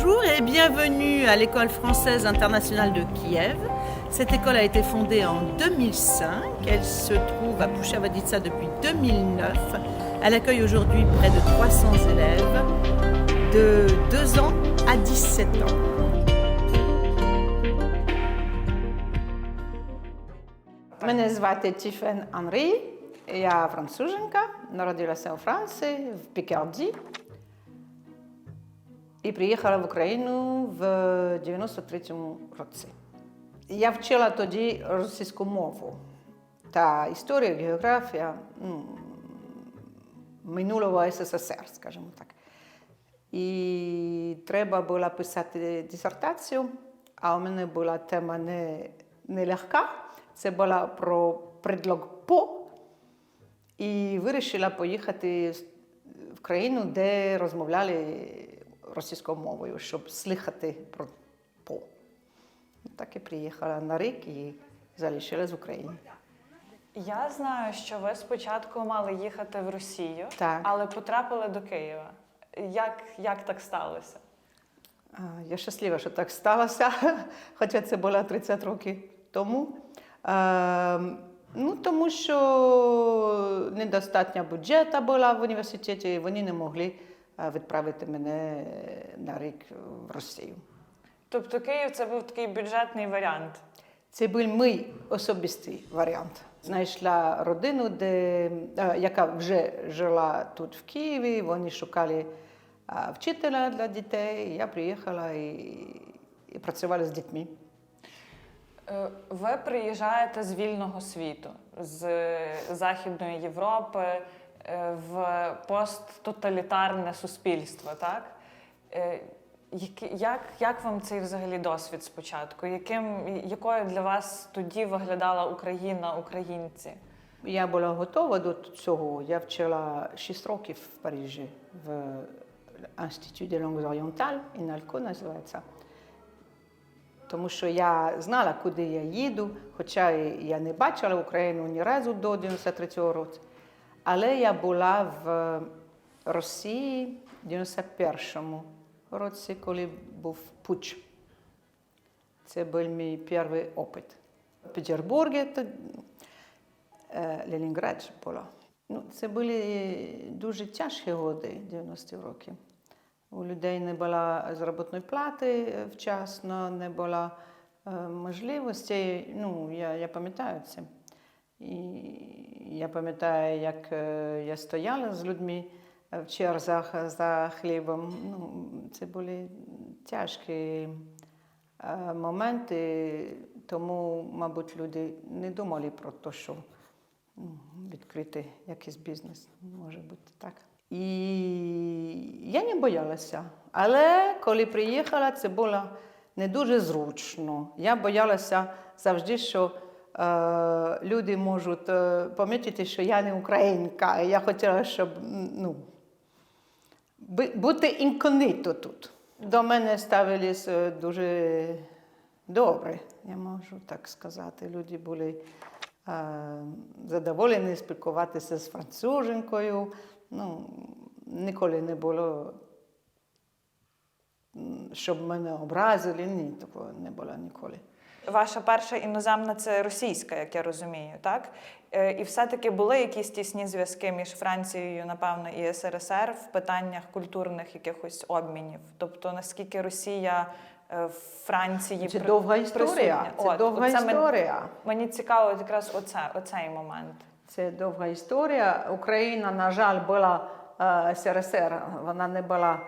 Bonjour et bienvenue à l'école française internationale de Kiev. Cette école a été fondée en 2005. Elle se trouve à Pushavaditsa depuis 2009. Elle accueille aujourd'hui près de 300 élèves de 2 ans à 17 ans. Мене звати Тіфен Анрі, я француженка, народилася у Франції, в Пікарді. І приїхала в Україну в 93-му році. Я вчила тоді російську мову та історію, географія ну, минулого СССР, скажімо так. І треба було писати дисертацію, а у мене була тема не, не легка. Це була про предлог по. І вирішила поїхати в країну, де розмовляли російською мовою, щоб слухати про по. Так і приїхала на рік і залишилась в Україні. Я знаю, що ви спочатку мали їхати в Росію, Так. але потрапили до Києва. Як, як так сталося? Я щаслива, що так сталося, хоча це було 30 років тому. Ну, тому що недостатня бюджету була в університеті, і вони не могли відправити мене на рік в Росію. Тобто Київ це був такий бюджетний варіант. Це був мій особистий варіант. Знайшла родину, де, е, яка вже жила тут в Києві. Вони шукали е, вчителя для дітей. Я приїхала і, і працювала з дітьми. Е, Ви приїжджаєте з вільного світу, з Західної Європи е, в посттоталітарне суспільство, так? Е, Як, як вам цей взагалі досвід спочатку? Яким, якою для вас тоді виглядала Україна, українці? Я була готова до цього. Я вчила 6 років в Парижі в Інститут de langues orientales, ІНАЛЬКО називається. Тому що я знала, куди я їду, хоча я не бачила Україну ні разу до 93-го року. Але я була в Росії в 91-му році, коли був путч. Це був мій перший опит. В Петербургі то- е, Ленінград же було. Ну, це були дуже тяжкі роки 90-ті роки. У людей не було заробітної плати е, вчасно, не було е, можливостей. Ну, я, я пам'ятаю це. І я пам'ятаю, як е, я стояла з людьми в черзах за хлібом. Ну, це були тяжкі е, моменти, тому, мабуть, люди не думали про те, що ну, відкрити якийсь бізнес. Може бути так. І я не боялася. Але коли приїхала, це було не дуже зручно. Я боялася завжди, що е, люди можуть е, помітити, що я не українка. Я хотіла, щоб ну, бути інкогніто тут. До мене ставилися дуже добре, я можу так сказати. Люди були е, задоволені спілкуватися з француженкою. Ну, ніколи не було, щоб мене образили. Ні, такого не було ніколи. Ваша перша іноземна це російська, як я розумію, так? Е, І все-таки були якісь тісні зв'язки між Францією, напевно, і СРСР в питаннях культурних якихось обмінів. Тобто, наскільки Росія е, в Франції Це при- довга історія. Це От, довга оце історія. Мені цікаво якраз оце, оцей момент. Це довга історія. Україна, на жаль, була е, СРСР. Вона не була,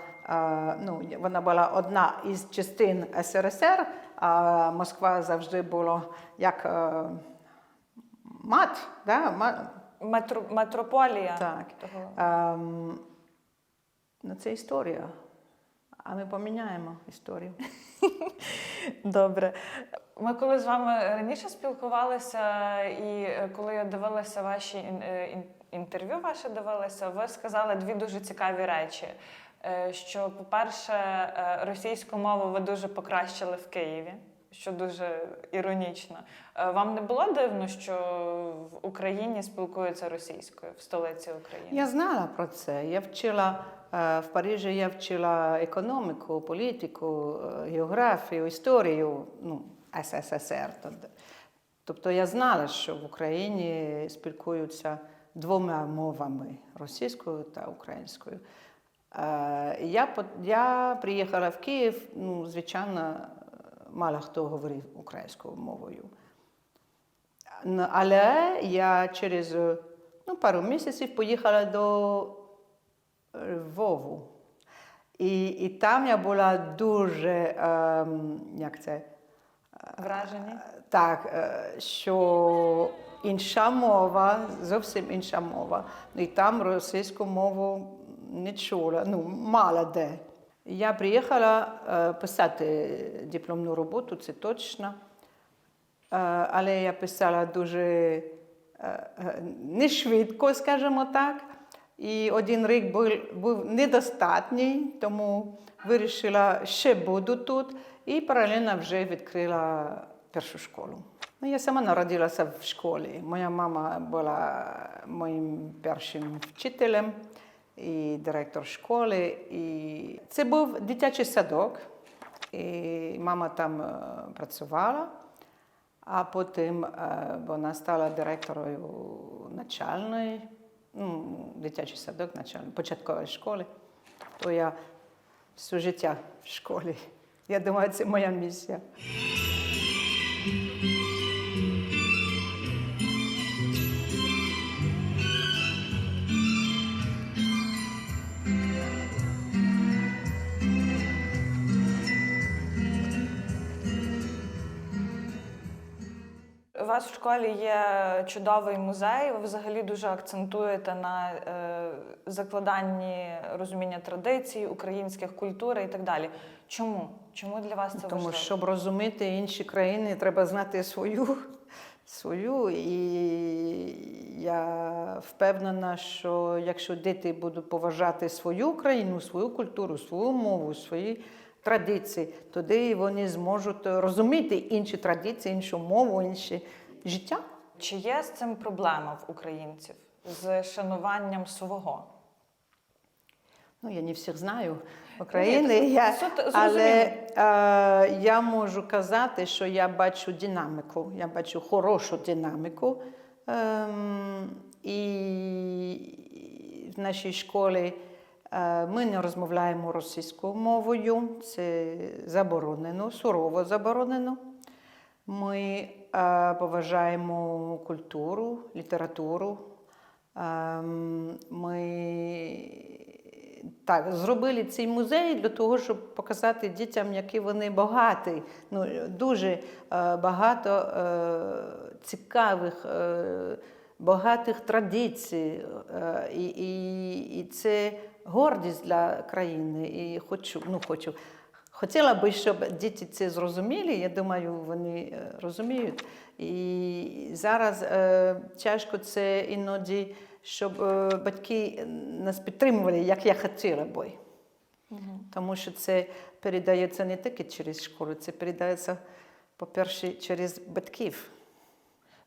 ну, вона була одна із частин СРСР, а Москва завжди була як е, мат. Да? ма- Метро, метрополія. Так. Того. Ем, ну, це історія. А ми поміняємо історію. Добре. Ми коли з вами раніше спілкувалися, і е, коли я дивилася ваші ін- е, ін- інтерв'ю, ваше дивилася, ви сказали дві дуже цікаві речі. Е, Що, по-перше, е, російську мову ви дуже покращили в Києві. що дуже іронічно. Е, Вам не було дивно, що в Україні спілкуються російською в столиці України? Я знала про це. Я вчила в Парижі, я вчила економіку, політику, географію, історію ну, СССР. Тод- Тобто я знала, що в Україні спілкуються двома мовами російською та українською. Е, Я, я приїхала в Київ, ну, звичайно, мало хто говорив українською мовою. Ну, Але я через е, ну, пару місяців поїхала до е, Львову. І, і там я була дуже, ем, як це, Вражені? так, е, що інша мова, зовсім інша мова. І там російську мову чула, ну, мало де. Я приїхала е, писати дипломну роботу, це точно. Е, Але я писала дуже е, не швидко, скажімо так. І один рік був, був недостатній, тому вирішила, ще буду тут, і паралельно вже відкрила першу школу. Ну, я сама народилася в школі. Моя мама була моїм першим вчителем і директор школи. І це був дитячий садок, і мама там е, працювала. А потім е, вона стала директорою начальної, ну, дитячий садок, начальної, початкової школи. То я все життя в школі. Я думаю, це моя місія. У вас в школі є чудовий музей. Ви взагалі дуже акцентуєте на е, закладанні розуміння традицій, українських культури і так далі. Чому? Чому для вас це Тому важливо? щоб розуміти інші країни, треба знати свою. свою. І я впевнена, що якщо діти будуть поважати свою країну, свою культуру, свою мову, свої традиції, тоді вони зможуть розуміти інші традиції, іншу мову, інше життя. Чи є з цим проблема в українців з шануванням свого? Ну, я не всіх знаю України, Ні, я, але е, я можу казати, що я бачу динаміку, я бачу хорошу динаміку. Ем, і в нашій школі е, ми не розмовляємо російською мовою, це заборонено, сурово заборонено. Ми е, поважаємо культуру, літературу. Ем, Ми так, зробили цей музей для того, щоб показати дітям, які вони багаті. Ну, дуже е, багато е, цікавих, е, багатих традицій. Е, і, і, і це гордість для країни. І хочу, ну, хочу. Хотіла би, щоб діти це зрозуміли. Я думаю, вони е, розуміють. І зараз е, тяжко це іноді, щоб е, батьки нас підтримували, як я хотіла би. Тому що це передається не тільки через школу, це передається, по-перше, через батьків.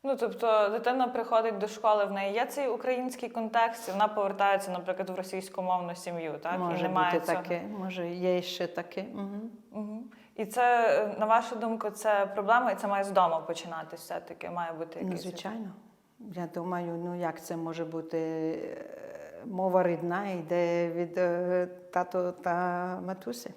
Ну тобто дитина приходить до школи, в неї є цей український контекст, і вона повертається, наприклад, в російськомовну сім'ю, так і може немає бути цього. таке, може є ще таке. Угу. Угу. І це, на вашу думку, це проблема, і це має з дому починатися все-таки. Має бути Ну, якийсь. звичайно. Я думаю, ну як це може бути е, мова рідна йде від е, тато та матусі.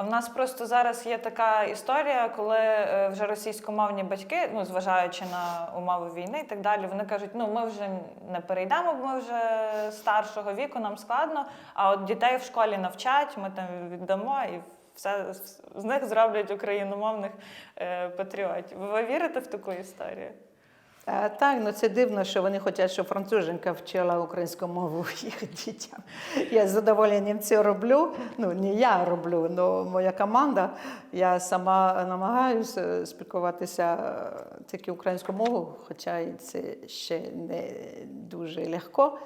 А в нас просто зараз є така історія, коли е, вже російськомовні батьки, ну зважаючи на умови війни і так далі, вони кажуть, ну ми вже не перейдемо, бо ми вже старшого віку, нам складно. А от дітей в школі навчать, ми там віддамо і все з них зроблять україномовних е, патріотів. Ви вірите в таку історію? Так, ну це дивно, що вони хочуть, щоб француженка вчила українську мову їх дітям. Я з задоволенням це роблю. Ну, не я роблю, але моя команда. Я сама намагаюся спілкуватися е, тільки українською мовою, хоча це ще не дуже легко.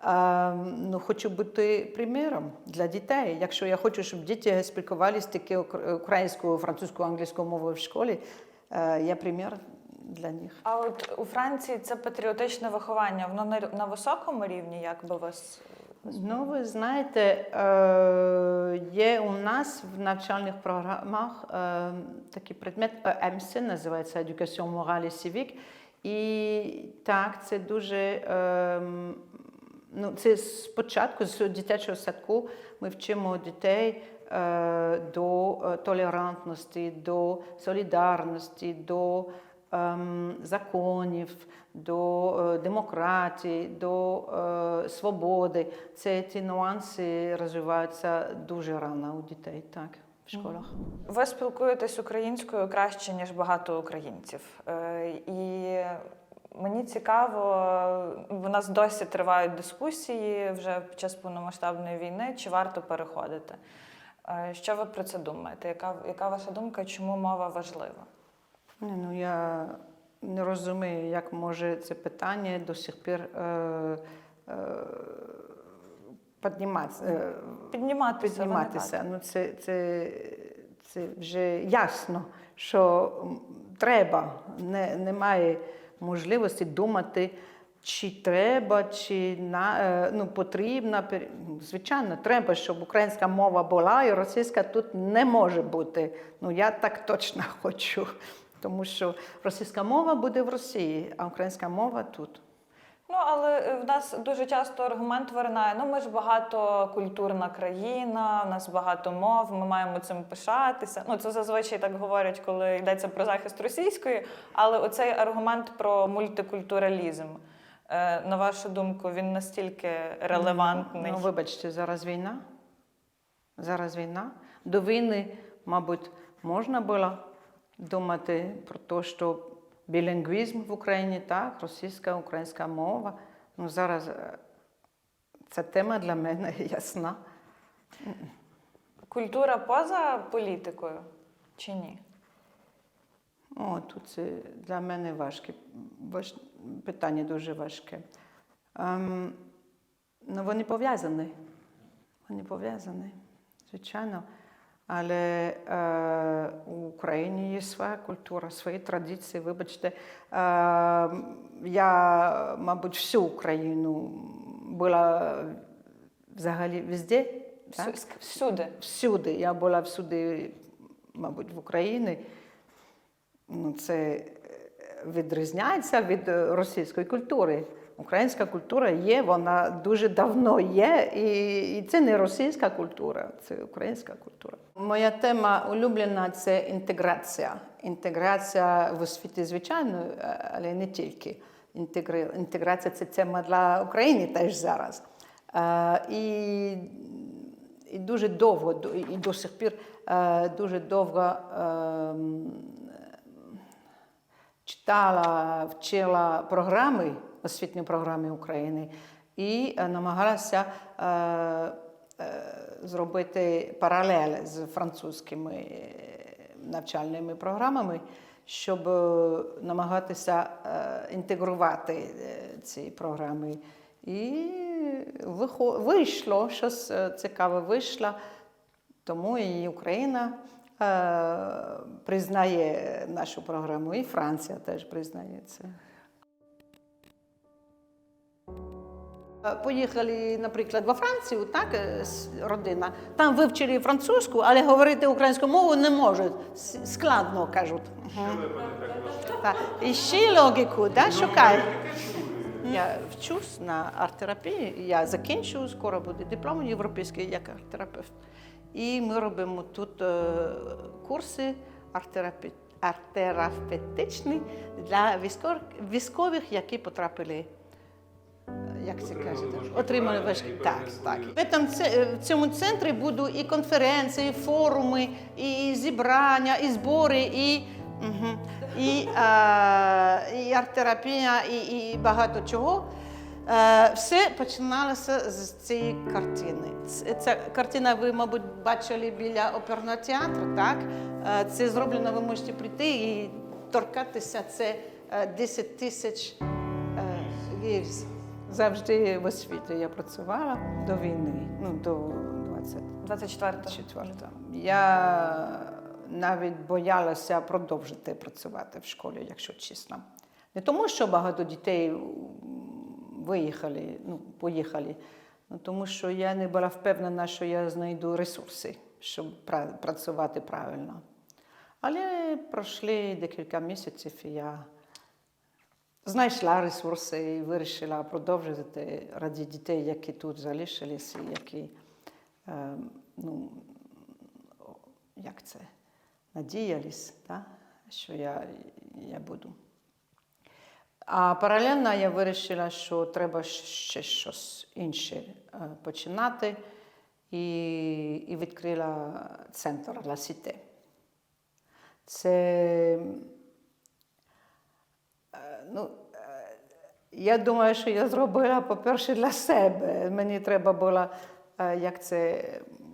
А, ну, хочу бути приміром для дітей. Якщо я хочу, щоб діти спілкувалися тільки українською, французькою, англійською мовою в школі, е, я примір для них. А от у Франції це патріотичне виховання, воно на, на високому рівні, як би вас. Ну, ви знаєте, е, є у нас в навчальних програмах е, такий предмет ЕМС, називається Education Morale Civique. І так, це дуже. е, Ну, це спочатку з дитячого садку ми вчимо дітей до толерантності, до солідарності, до законів, до е, демократії, до е, свободи. Це ті нюанси розвиваються дуже рано у дітей, так, в школах. Ви спілкуєтесь українською краще, ніж багато українців. Е, І мені цікаво, в нас досі тривають дискусії вже під час повномасштабної війни, чи варто переходити. Що ви про це думаєте? Яка, яка ваша думка, чому мова важлива? Ну я не розумію, як може це питання до сих пір е, е, підніматися. Е, Підніматися. підніматися. Ну, це, це, це вже ясно, що треба, не, немає можливості думати, чи треба, чи на, е, ну, потрібно. Пер- Звичайно, треба, щоб українська мова була, і російська тут не може бути. Ну, я так точно хочу. Тому що російська мова буде в Росії, а українська мова тут. Ну, але е, в нас дуже часто аргумент виринає: ну ми ж багатокультурна країна, в нас багато мов, ми маємо цим пишатися. Ну, це зазвичай так говорять, коли йдеться про захист російської. Але оцей аргумент про мультикультуралізм, е, на вашу думку, він настільки релевантний. Ну, вибачте, зараз війна. Зараз війна. До війни, мабуть, можна було думати про те, що білінгвізм в Україні, так, російська, українська мова. Ну, зараз е, ця тема для мене ясна. Культура поза політикою чи ні? О, тут це для мене важке. Важ... Питання дуже важке. Ем, ну, вони пов'язані. Вони пов'язані, звичайно. Але е, у Україні є своя культура, свої традиції. Вибачте, е, я, мабуть, всю Україну була взагалі везде. Так? Всюди. Всюди. Я була всюди, мабуть, в Україні. Ну, це е, відрізняється від е, російської культури. Українська культура є, вона дуже давно є, і, і це не російська культура, це українська культура. Моя тема улюблена це інтеграція. Інтеграція в освіті, звичайно, е, але не тільки. Інтеграція це тема для України теж зараз. Е, І і дуже довго, і до сих пір е, дуже довго ем, читала, вчила програми, освітні програми України і е, намагалася е, е, зробити паралель з французькими навчальними програмами, щоб намагатися інтегрувати ці програми. І вийшло, щось цікаве вийшло, тому і Україна признає нашу програму, і Франція теж признає це. Поїхали, наприклад, во Францію, так, е, родина. Там вивчили французьку, але говорити українську мову не можуть. Складно кажуть. Так. І ще логіку да, шукають. Я вчусь на арт-терапії, я закінчу, скоро буде диплом європейський як арт-терапевт. І ми робимо тут е, курси арт-терапевтичні для військових, які потрапили. Е, Як це кажете? Отримали важкі. Так, так. В в цьому центрі будуть і конференції, і форуми, і зібрання, і збори, і, угу, і, е, і арт-терапія, і, і багато чого. Е, Все починалося з цієї картини. Ця картина ви, мабуть, бачили біля оперного театру, так? Е, Це зроблено, ви можете прийти і торкатися. Це е, 10 тисяч е, years. Завжди в освіті я працювала до війни, ну до 24 24 Я навіть боялася продовжити працювати в школі, якщо чесно. Не тому, що багато дітей виїхали, ну, поїхали, ну, тому що я не була впевнена, що я знайду ресурси, щоб працювати правильно. Але пройшли декілька місяців, і я знайшла ресурси і вирішила продовжувати раді дітей, які тут залишилися, які, е, ну, як це, надіялись, да? що я, я буду. А паралельно я вирішила, що треба ще щось інше е, починати, і, і відкрила центр Cité. Це ну, е, я думаю, що я зробила, по-перше, для себе. Мені треба було е, як це,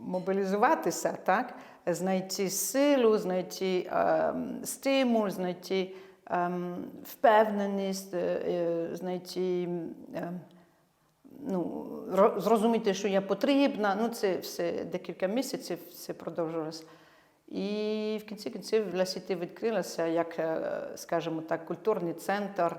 мобілізуватися, так? знайти силу, знайти е, стимул, знайти е, впевненість, е, е, знайти. Е, ну, зрозуміти, що я потрібна. Ну, це все декілька місяців це продовжувалося. І в кінці кінців для сіті відкрилася як, е, скажімо так, культурний центр,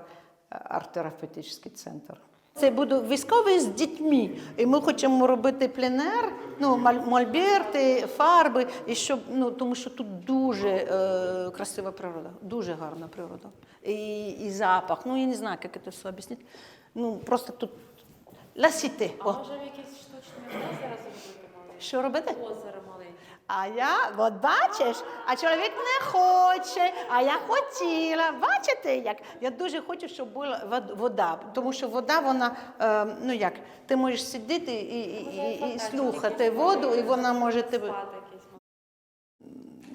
е, арт-терапевтичний центр. Це буде військовий з дітьми. І ми хочемо робити пленер, ну, мольберти, фарби, і щоб, ну, тому що тут дуже е, красива природа, дуже гарна природа. І, і запах. Ну, я не знаю, як це все об'яснити. Ну, просто тут La А може в якесь штучне озеро зробити? Що робити? Озеро. А я, от бачиш, а чоловік не хоче, а я хотіла. Бачите, як? Я дуже хочу, щоб була вода, тому що вода, вона, е, ну як, ти можеш сидіти і, і, і, і слухати воду, і вона може тебе.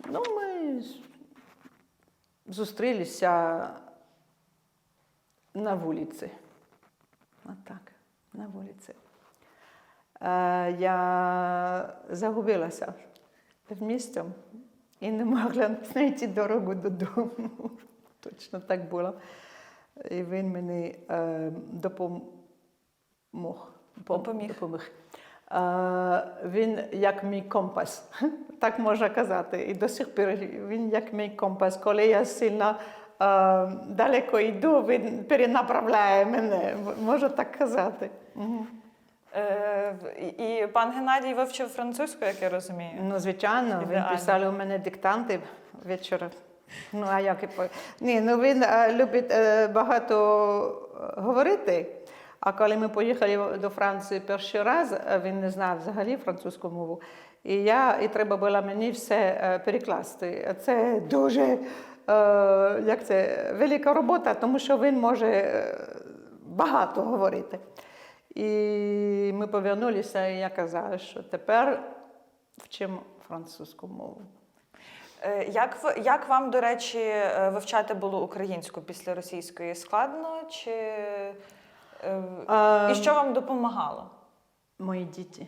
Ну, ми зустрілися на вулиці. Отак, на вулиці. Е, Я загубилася в місті і не могла знайти дорогу додому. Точно так було. І він мені е, допомог. Допоміг. допоміг. Е, він як мій компас, так можна казати. І до сих пір він як мій компас. Коли я сильно е, далеко йду, він перенаправляє мене, можу так казати. Мгм. Е, і пан Геннадій вивчив французьку, як я розумію. Ну, звичайно, він Ідеально. писали у мене диктанти ввечері. Ну, а як і по... Ні, ну він е, любить е, багато говорити. А коли ми поїхали до Франції перший раз, він не знав взагалі французьку мову. І я, і треба було мені все перекласти. Це дуже як це, велика робота, тому що він може багато говорити. І ми повернулися, і я казала, що тепер вчимо французьку мову. Е, Як, як вам, до речі, е, вивчати було українську після російської складно? Чи, е, А, і що вам допомагало? Мої діти.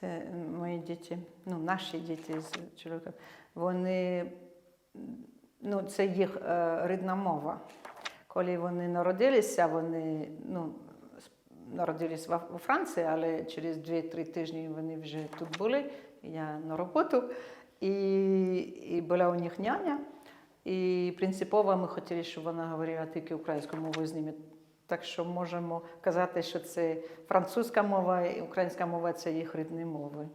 Це мої діти, ну, наші діти з чоловіком. Вони, ну, це їх е, рідна мова. Коли вони народилися, вони ну, народились во- Франції, але через 2-3 тижні вони вже тут були. Я на роботу. І, і була у них няня. І принципово ми хотіли, щоб вона говорила тільки українською мовою з ними. Так що можемо казати, що це французька мова і українська мова це їх рідні мови.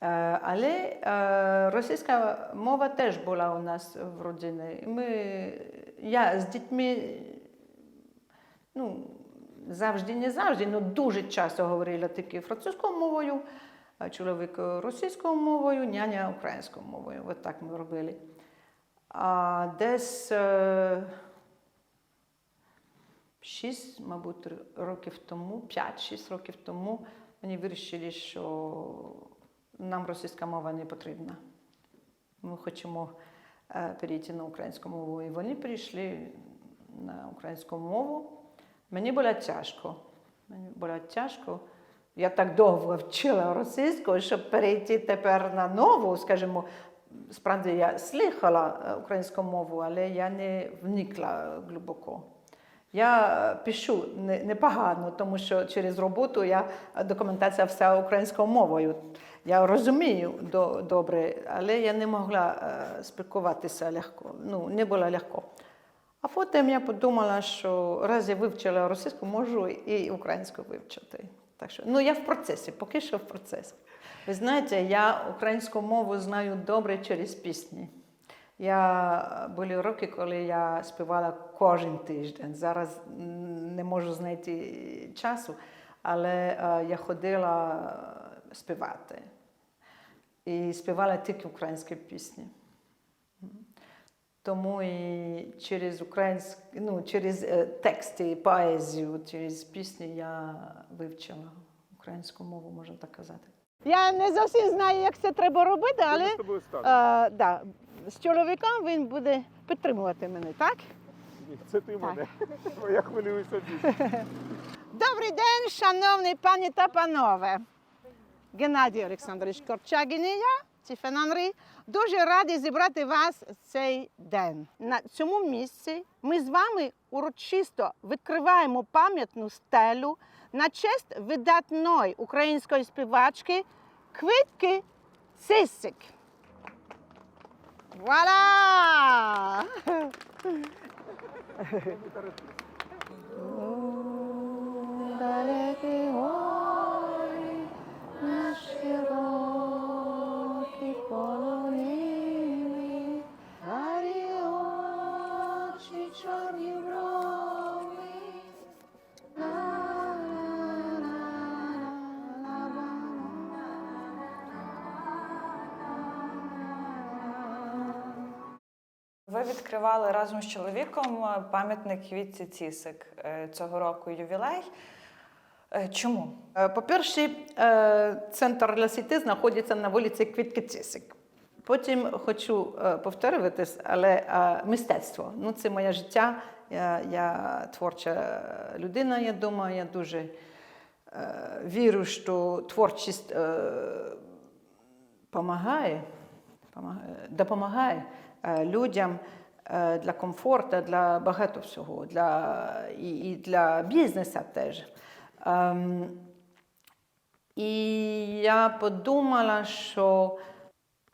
Е, Але е, російська мова теж була у нас в родині. Ми, я з дітьми ну, завжди, не завжди, але дуже часто говорила тільки французькою мовою, чоловік російською мовою, няня українською мовою. От так ми робили. А десь е, шість, мабуть, років тому, 5-6 років тому, вони вирішили, що нам російська мова не потрібна. Ми хочемо е, перейти на українську мову. І вони перейшли на українську мову. Мені було тяжко. Мені було тяжко. Я так довго вчила російську, щоб перейти тепер на нову, скажімо, справді я слухала е, українську мову, але я не вникла глибоко. Я е, пишу не- непогано, тому що через роботу я е, документація вся українською мовою. Я розумію добре, але я не могла спілкуватися легко. Ну, не було легко. А потім я подумала, що раз я вивчила російську, можу і українську вивчити. Так що, ну, я в процесі, поки що в процесі. Ви знаєте, я українську мову знаю добре через пісні. Я були роки, коли я співала кожен тиждень. Зараз не можу знайти часу, але е, я ходила е, співати. І співала тільки українські пісні. Тому і через українськ, ну, через е, тексти, поезію, через пісні я вивчила українську мову, можна так казати. Я не зовсім знаю, як це треба робити, але з а, да, з чоловіком він буде підтримувати мене, так? Ні, Це ти мене. Бо я хвилююся більше. Добрий день, шановні пані та панове. Геннадій Олександрович Корчагін і я, Тіфен Андрій, дуже раді зібрати вас цей день. На цьому місці ми з вами урочисто відкриваємо пам'ятну стелю на честь видатної української співачки Квітки Цисик. Вуаля! Далекі гори, на відкривали разом з чоловіком е, пам'ятник Квітці Цісик е, цього року ювілей. Е, Чому? По-перше, центр для сіти знаходиться на вулиці Квітки Цісик. Потім хочу повторюватись, але мистецтво. Ну, це моє життя. Я, я творча людина, я думаю, я дуже вірю, що творчість помагає, помагає, допомагає е, людям е, для комфорту, для багато всього, для, і, для бізнесу теж. Ем, і я подумала, що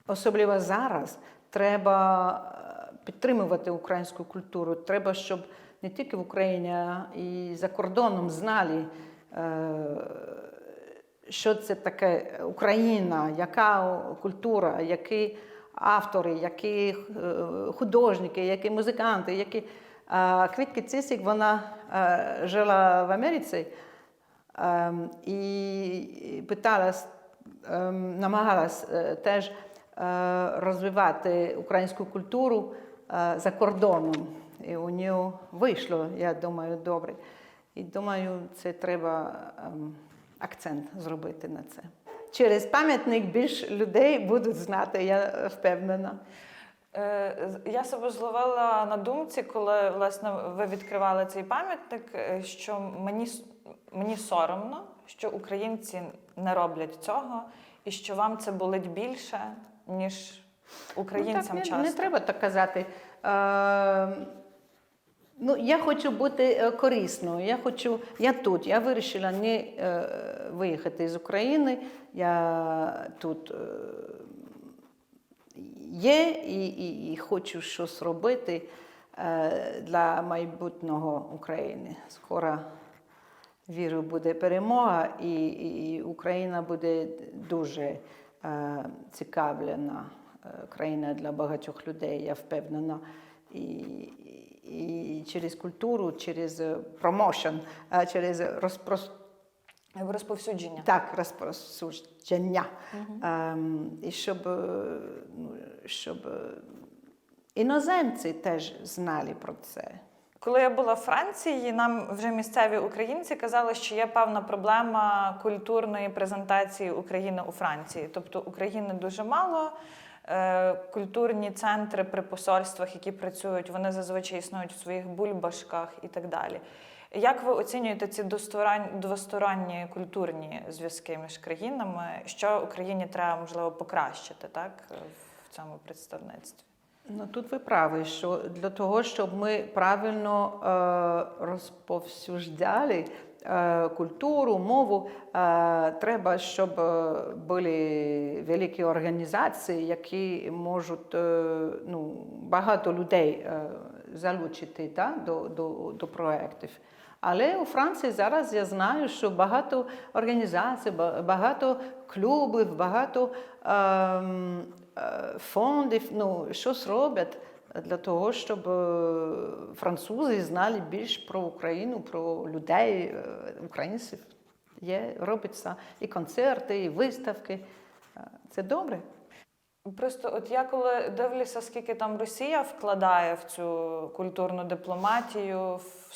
особливо зараз треба е, підтримувати українську культуру. Треба, щоб не тільки в Україні, а і за кордоном знали, е, що це таке Україна, яка культура, які автори, які е, художники, які музиканти, які. Квітки Цисик, вона е, жила в Америці ем, і питалась, ем, намагалась е, теж е, розвивати українську культуру е, за кордоном. І у нього вийшло, я думаю, добре. І думаю, це треба ем, акцент зробити на це. Через пам'ятник більш людей будуть знати, я впевнена. Е, Я себе зловила на думці, коли власне ви відкривали цей пам'ятник, е, що мені, мені соромно, що українці не роблять цього, і що вам це болить більше, ніж українцям ну, так, часто. не, не треба так казати. Е, ну, я хочу бути е, корисною. Я хочу, я тут. Я вирішила не е, виїхати з України. Я тут е, є і, і, і хочу щось робити для майбутнього України. Скоро вірю, буде перемога, і, і Україна буде дуже цікавлена країна для багатьох людей, я впевнена. І, через культуру, через е, промоушен, е, через розпрос... Розповсюдження. так, розпросудження. Ем, і щоб, е, ну, щоб іноземці теж знали про це. Коли я була в Франції, нам вже місцеві українці казали, що є певна проблема культурної презентації України у Франції. Тобто України дуже мало. Е, Культурні центри при посольствах, які працюють, вони зазвичай існують у своїх бульбашках і так далі. Як ви оцінюєте ці двосторонні, культурні зв'язки між країнами? Що Україні треба можливо покращити так в цьому представництві? Ну тут ви праві, що для того, щоб ми правильно е, розповсюджали культуру, мову. Е, Треба, щоб е, були великі організації, які можуть е, ну, багато людей е, залучити да, до, до, до проєктів. Але у Франції зараз я знаю, що багато організацій, багато клубів, багато ем, е, фондів ну, щось роблять для того, щоб е, французи знали більш про Україну, про людей, е, українців. Є, робиться і концерти, і виставки. Е, Це добре. Просто от я коли дивлюся, скільки там Росія вкладає в цю культурну дипломатію, в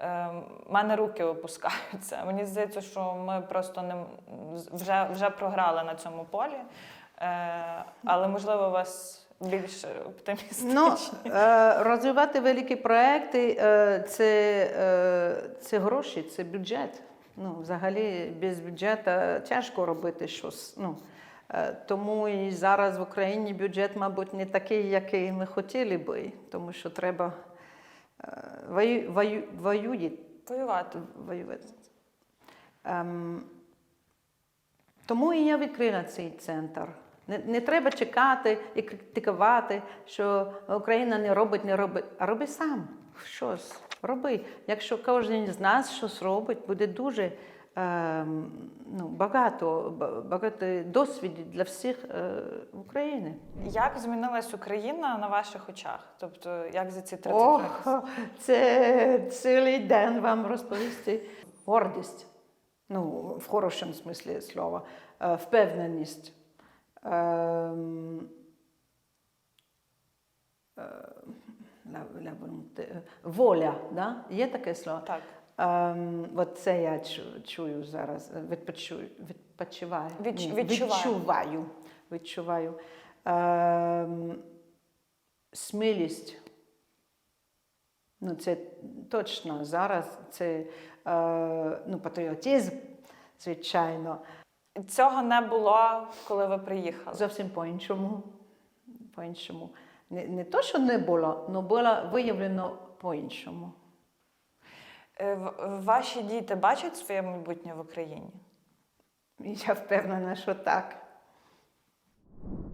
е, в мене руки опускаються. Мені здається, що ми просто не вже, вже програли на цьому полі. Е, але можливо, у вас більш оптимістичні. Ну, е, розвивати великі проекти е, це, е, це гроші, це бюджет. Ну, взагалі, без бюджету тяжко робити щось. Ну, тому і зараз в Україні бюджет, мабуть, не такий, який ми хотіли би, тому що треба вою, вою, воює- Воювати. воювати. Ем, тому і я відкрила цей центр. Не, не треба чекати і критикувати, що Україна не робить, не робить. А роби сам щось. Роби. Якщо кожен з нас щось робить, буде дуже ем, ну, багато, багато досвідів для всіх е, України. Як змінилась Україна на ваших очах? Тобто, як за ці 30 Ох, років? це цілий день вам розповісти. Гордість, ну, в хорошому смислі слова, е, впевненість. Ем, е, ля- ля- Воля, да? є таке слово? Так. Ем, от це я чу- чую зараз, е, відпочую, відпочиваю. Відч- Ні, відчуваю. відчуваю. відчуваю. Ем, смілість. Ну, це точно зараз це е, ну, патріотизм, звичайно, Цього не було, коли ви приїхали. зовсім по-іншому. по-іншому. Не, не то, що не було, але було виявлено по-іншому. Е, Ваші діти бачать своє майбутнє в Україні? Я впевнена, що так.